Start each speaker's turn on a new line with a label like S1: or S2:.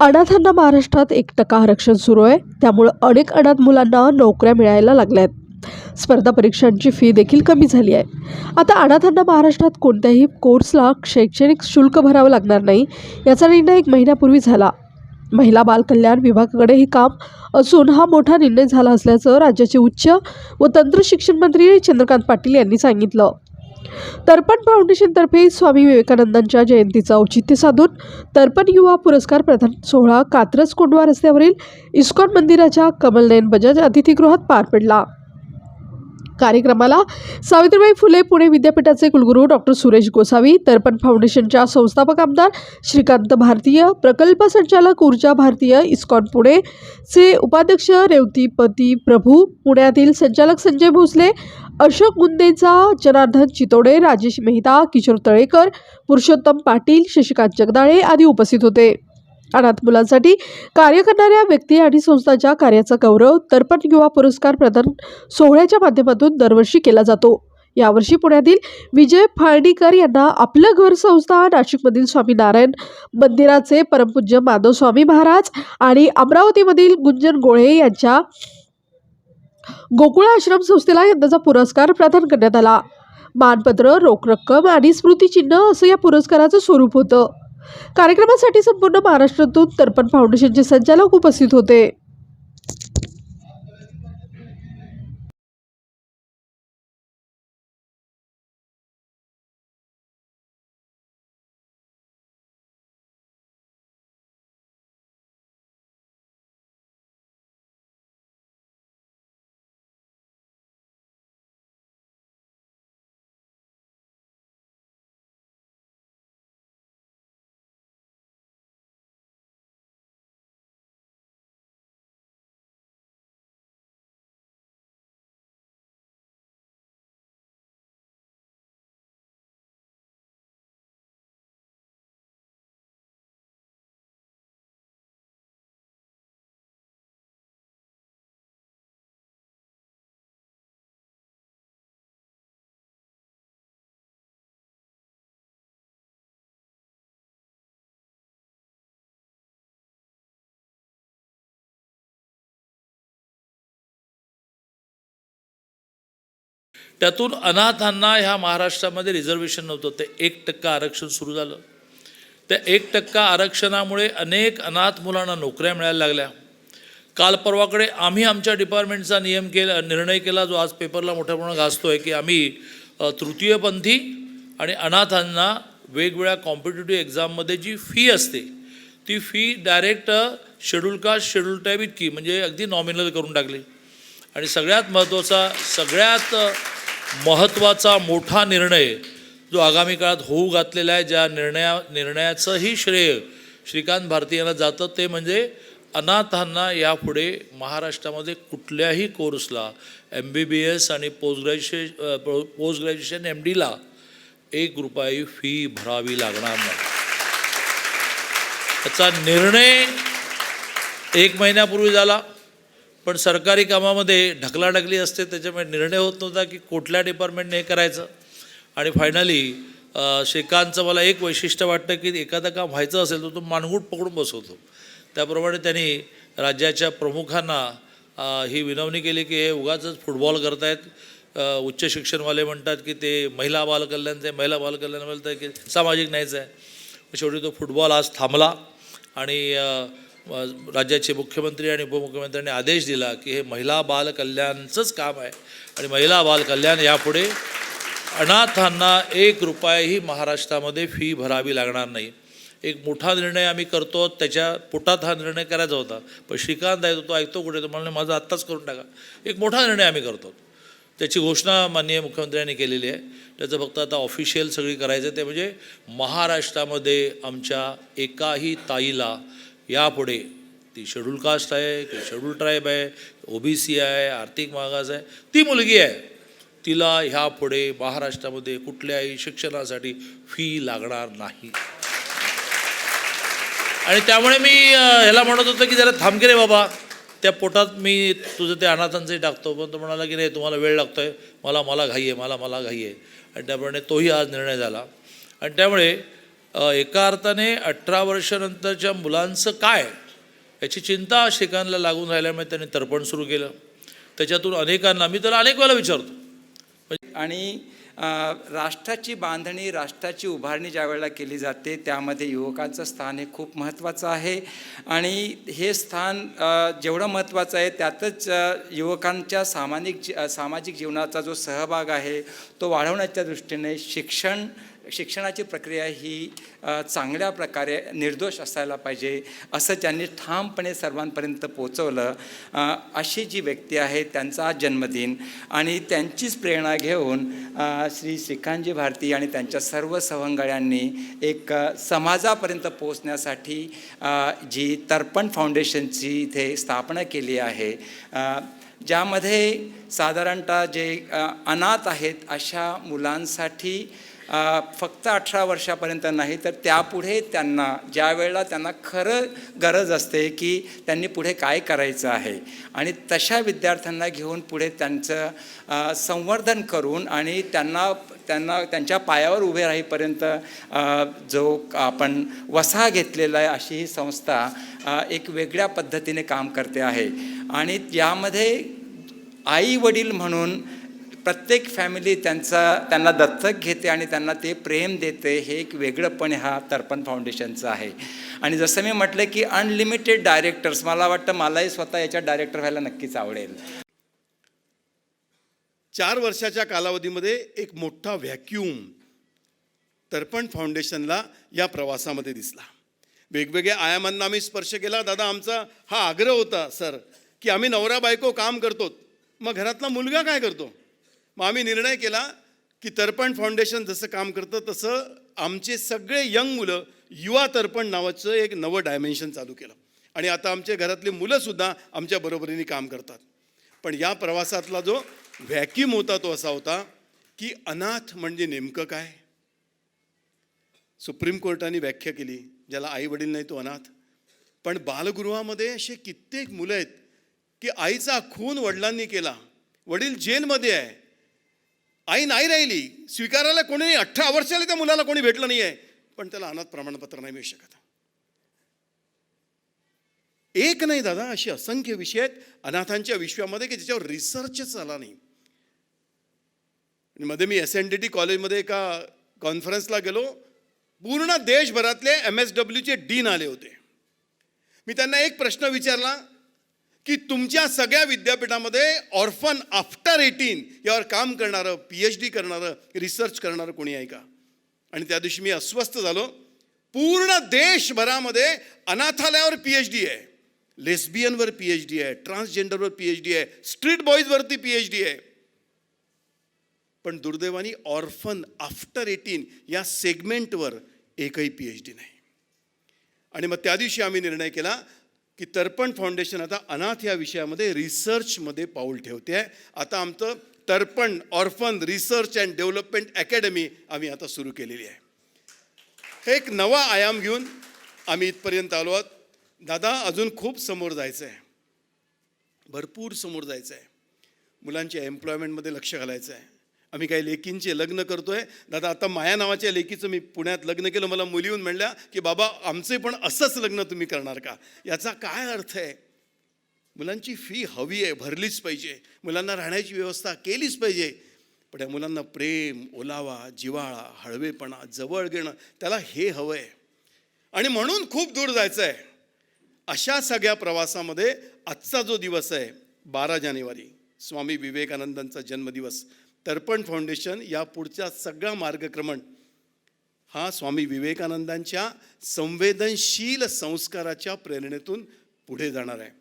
S1: अनाथांना महाराष्ट्रात एक टक्का आरक्षण सुरू आहे? त्यामुळे अनेक अनाथ मुलांना नोकऱ्या मिळायला लागल्या आहेत स्पर्धा परीक्षांची फी देखील कमी झाली आहे. आता अनाथांना महाराष्ट्रात कोणत्याही कोर्सला शैक्षणिक शुल्क भरावं लागणार नाही याचा निर्णय एक महिन्यापूर्वी झाला. महिला बालकल्याण विभागाकडे हे काम असून हा मोठा निर्णय झाला असल्याचं राज्याचे उच्च व तंत्र शिक्षण मंत्री चंद्रकांत पाटील यांनी सांगितलं. तर्पण फाउंडेशनतर्फे स्वामी विवेकानंदांच्या जयंतीचं औचित्य साधून तर्पण युवा पुरस्कार प्रदान सोहळा कात्रज कोंडवा रस्त्यावरील इस्कॉन मंदिराच्या कमलनयन बजाज अतिथीगृहात पार पडला. कार्यक्रमाला सावित्रीबाई फुले पुणे विद्यापीठाचे कुलगुरू डॉक्टर सुरेश गोसावी तर्पण फाउंडेशनच्या संस्थापक आमदार श्रीकांत भारतीय प्रकल्प संचालक ऊर्जा भारतीय इस्कॉन पुणे चे उपाध्यक्ष रेवतीपती प्रभू पुण्यातील संचालक संजय भोसले अशोक गुंदेचा जनार्दन चितोडे राजेश मेहता किशोर तळेकर पुरुषोत्तम पाटील शशिकांत जगदाळे आदी उपस्थित होते. अनाथ मुलांसाठी कार्य करणाऱ्या व्यक्ती आणि संस्थांच्या कार्याचा गौरव दर्पण युवा पुरस्कार प्रदान सोहळ्याच्या माध्यमातून दरवर्षी केला जातो. यावर्षी पुण्यातील विजय फाळणीकर यांना आपलं घर संस्था नाशिकमधील स्वामीनारायण मंदिराचे परमपूज्य माधव स्वामी महाराज आणि अमरावतीमधील गुंजन गोळे यांच्या गोकुळ आश्रम संस्थेला यंदाचा पुरस्कार प्रदान करण्यात आला. मानपत्र रोख रक्कम आणि स्मृतिचिन्ह असं या पुरस्काराचं स्वरूप होतं. कार्यक्रमासाठी संपूर्ण महाराष्ट्रातून तर्पण फाउंडेशनचे संचालक उपस्थित होते.
S2: त्यातून अनाथांना ह्या महाराष्ट्रामध्ये रिझर्वेशन नव्हतं. ते एक टक्का आरक्षण सुरू झालं. त्या एक टक्का आरक्षणामुळे अनेक अनाथ मुलांना नोकऱ्या मिळायला लागल्या. काल परवाकडे आम्ही आमच्या डिपार्टमेंटचा नियम केला निर्णय केला जो आज पेपरला मोठ्या प्रमाणात गाजतो आहे की आम्ही तृतीयपंथी आणि अनाथांना वेगवेगळ्या कॉम्पिटेटिव्ह एक्झाममध्ये जी फी असते ती fee direct schedule caste schedule type इतकी म्हणजे अगदी नॉमिनल करून टाकली. आणि सगळ्यात महत्त्वाचा सगळ्यात महत्त्वाचा मोठा निर्णय जो आगामी काळात होऊ घातलेला आहे ज्या निर्णया निर्णयाचंही श्रेय श्रीकांत भारती यांना जातं ते म्हणजे अनाथांना यापुढे महाराष्ट्रामध्ये कुठल्याही कोर्सला एम बी बी एस आणि post graduation post graduation M डीला एक रुपयाही फी भरावी लागणार नाही. त्याचा निर्णय एक महिन्यापूर्वी झाला. पण सरकारी कामामध्ये ढकलाढकली असते त्याच्यामुळे निर्णय होत नव्हता की कुठल्या डिपार्टमेंटने हे करायचं. आणि फायनली श्रीकांतचं मला एक वैशिष्ट्य वाटतं की एखादं काम व्हायचं असेल तर तो मानगूट पकडून बसवतो. त्याप्रमाणे त्यांनी राज्याच्या प्रमुखांना ही विनवणी केली की हे उगाच फुटबॉल करतायत. उच्च शिक्षणवाले म्हणतात की ते महिला बालकल्याणचं आहे महिला बालकल्याण म्हणतात की सामाजिक न्यायचं आहे. शेवटी तो फुटबॉल आज थांबला. आणि राज्याचे मुख्यमंत्री आणि उपमुख्यमंत्र्यांनी आदेश दिला की हे महिला बाल कल्याणचंच काम आहे. आणि महिला बाल कल्याण यापुढे अनाथांना एक रुपयाही महाराष्ट्रामध्ये फी भरावी लागणार नाही. एक मोठा निर्णय आम्ही करतो त्याच्या पोटात हा निर्णय करायचा होता. पण श्रीकांत आहे तो ऐकतो कुठे तो म्हणले माझा आत्ताच करून टाका. एक मोठा निर्णय आम्ही करतो. त्याची घोषणा माननीय मुख्यमंत्र्यांनी केलेली आहे. त्याचं फक्त आता ऑफिशियल सगळी करायचं आहे. ते म्हणजे महाराष्ट्रामध्ये आमच्या एकाही ताईला यापुढे ती शेड्यूल कास्ट आहे की शेड्यूल ट्राईब आहे ओ बी सी आहे आर्थिक मागास आहे. ती मुलगी आहे. तिला ह्यापुढे महाराष्ट्रामध्ये कुठल्याही शिक्षणासाठी फी लागणार नाही. आणि त्यामुळे मी ह्याला म्हणत होतो की जरा थांबके रे बाबा. त्या पोटात मी तुझं ते अनाथांचंही टाकतो. पण तो म्हणाला की नाही तुम्हाला वेळ लागतो आहे मला मला घाई आहे मला मला घाई आहे. आणि त्याप्रमाणे तोही आज निर्णय झाला. आणि त्यामुळे एका अर्थाने अठरा वर्षानंतरच्या मुलांचं काय याची चिंता शिकांना लागून राहिल्यामुळे त्यांनी तर्पण सुरू केलं. त्याच्यातून अनेकांना मी त्याला अनेक वेळेला विचारतो.
S3: आणि राष्ट्राची बांधणी राष्ट्राची उभारणी ज्या वेळेला केली जाते त्यामध्ये युवकांचं स्थान हे खूप महत्त्वाचं आहे. आणि हे स्थान जेवढं महत्त्वाचं आहे त्यातच युवकांच्या सामाजिक जी- सामाजिक जीवनाचा जो सहभाग आहे तो वाढवण्याच्या दृष्टीने शिक्षण शिक्षणाची प्रक्रिया ही चांगल्या प्रकारे निर्दोष असायला पाहिजे असं त्यांनी ठामपणे सर्वांपर्यंत पोचवलं अशी जी व्यक्ती आहे त्यांचा जन्मदिन. आणि त्यांचीच प्रेरणा घेऊन श्री श्रीकांतजी भारती आणि त्यांच्या सर्व सवंगड्यांनी एक समाजापर्यंत पोचण्यासाठी जी तर्पण फाउंडेशनची इथे स्थापना केली आहे ज्यामध्ये साधारणतः जे अनाथ आहेत अशा मुलांसाठी फक्त अठरा वर्षापर्यंत नाही तर त्यापुढे त्यांना ज्या वेळेला त्यांना खरं गरज असते की त्यांनी पुढे काय करायचं आहे. आणि तशा विद्यार्थ्यांना घेऊन पुढे त्यांचं संवर्धन करून आणि त्यांना त्यांना त्यांच्या पायावर उभे राहीपर्यंत जो आपण वसा घेतलेला आहे अशी ही संस्था एक वेगळ्या पद्धतीने काम करते आहे. आणि यामध्ये आई वडील म्हणून प्रत्येक फॅमिली त्यांचा त्यांना दत्तक घेते आणि त्यांना ते प्रेम देते हे एक वेगळंपण हा तर्पण फाउंडेशनचं आहे. आणि जसं मी म्हटलं की अनलिमिटेड डायरेक्टर्स मला वाटतं मलाही स्वतः याच्यात डायरेक्टर व्हायला नक्कीच आवडेल.
S4: चार वर्षाच्या कालावधीमध्ये एक मोठा व्हॅक्यूम तर्पण फाउंडेशनला या प्रवासामध्ये दिसला. वेगवेगळ्या आयामांना आम्ही स्पर्श केला. दादा आमचा हा आग्रह होता सर की आम्ही नवरा बायको काम करतो मग घरातला मुलगा काय करतो? मग आम्ही निर्णय केला की तर्पण फाउंडेशन जसं काम करतं तसं आमचे सगळे यंग मुलं युवा तर्पण नावाचं एक नवं डायमेन्शन चालू केलं. आणि आता आमच्या घरातली मुलंसुद्धा आमच्या बरोबरीने काम करतात. पण या प्रवासातला जो व्हॅक्यूम होता तो असा होता की अनाथ म्हणजे नेमकं काय? सुप्रीम कोर्टाने व्याख्या केली ज्याला आई वडील नाही तो अनाथ. पण बालगृहामध्ये असे कित्येक मुलं आहेत की आईचा खून वडिलांनी केला. वडील जेलमध्ये आहे. आई नाही राहिली स्वीकारायला कोणी नाही. अठरा वर्षाला त्या मुलाला कोणी भेटलं नाही आहे पण त्याला अनाथ प्रमाणपत्र नाही मिळू शकत. एक नाही दादा अशी असंख्य विषय आहेत. अनाथांच्या विश्वामध्ये की ज्याच्यावर रिसर्चच झाला नाही. मध्ये मी एस एन डी टी कॉलेजमध्ये एका कॉन्फरन्सला गेलो. पूर्ण देशभरातले एम एस डब्ल्यूचे डीन आले होते. मी त्यांना एक प्रश्न विचारला की तुमच्या सगळ्या विद्यापीठामध्ये ऑर्फन आफ्टर एटीन यावर काम करणारं पी एच डी करणारं रिसर्च करणारं कोणी आहे का? आणि त्या दिवशी मी अस्वस्थ झालो. पूर्ण देशभरामध्ये अनाथालयावर पी एच डी आहे. लेस्बियनवर पी एच डी आहे. ट्रान्सजेंडरवर पी एच डी आहे. स्ट्रीट बॉईजवरती पी एच डी आहे. पण दुर्दैवानी ऑर्फन आफ्टर एटीन या सेगमेंटवर एकही पी एच डी नाही. आणि मग त्या दिवशी आम्ही निर्णय केला की तर्पण फाउंडेशन आता अनाथ या विषयामध्ये रिसर्चमध्ये पाऊल ठेवते आहे. आता आमचं Tarpan orphan research and development academy आम्ही आता सुरू केलेली आहे. हे एक नवा आयाम घेऊन आम्ही इथपर्यंत आलो आहोत. दादा अजून खूप समोर जायचं आहे. भरपूर समोर जायचं आहे. मुलांच्या एम्प्लॉयमेंटमध्ये लक्ष घालायचं आहे. आम्ही काही लेकींचे लग्न करतोय. दादा आता माया नावाच्या लेकीचं मी पुण्यात लग्न केलं. मला मुली येऊन म्हणल्या की बाबा आमचे पण असंच लग्न तुम्ही करणार का? याचा काय अर्थ आहे? मुलांची फी हवी आहे भरलीच पाहिजे. मुलांना राहण्याची व्यवस्था केलीच पाहिजे. पण या मुलांना प्रेम ओलावा जिव्हाळा हळवेपणा जवळ घेणं त्याला हे हवं आहे आणि म्हणून खूप दूर जायचं आहे अशा सगळ्या प्रवासामध्ये आजचा जो दिवस आहे बारा जानेवारी. स्वामी विवेकानंदांचा जन्मदिवस. तर्पण फाउंडेशन या पुढचा सगळा मार्गक्रमण हा स्वामी विवेकानंदांच्या संवेदनशील संस्काराच्या प्रेरणेतून पुढे जाणार आहे.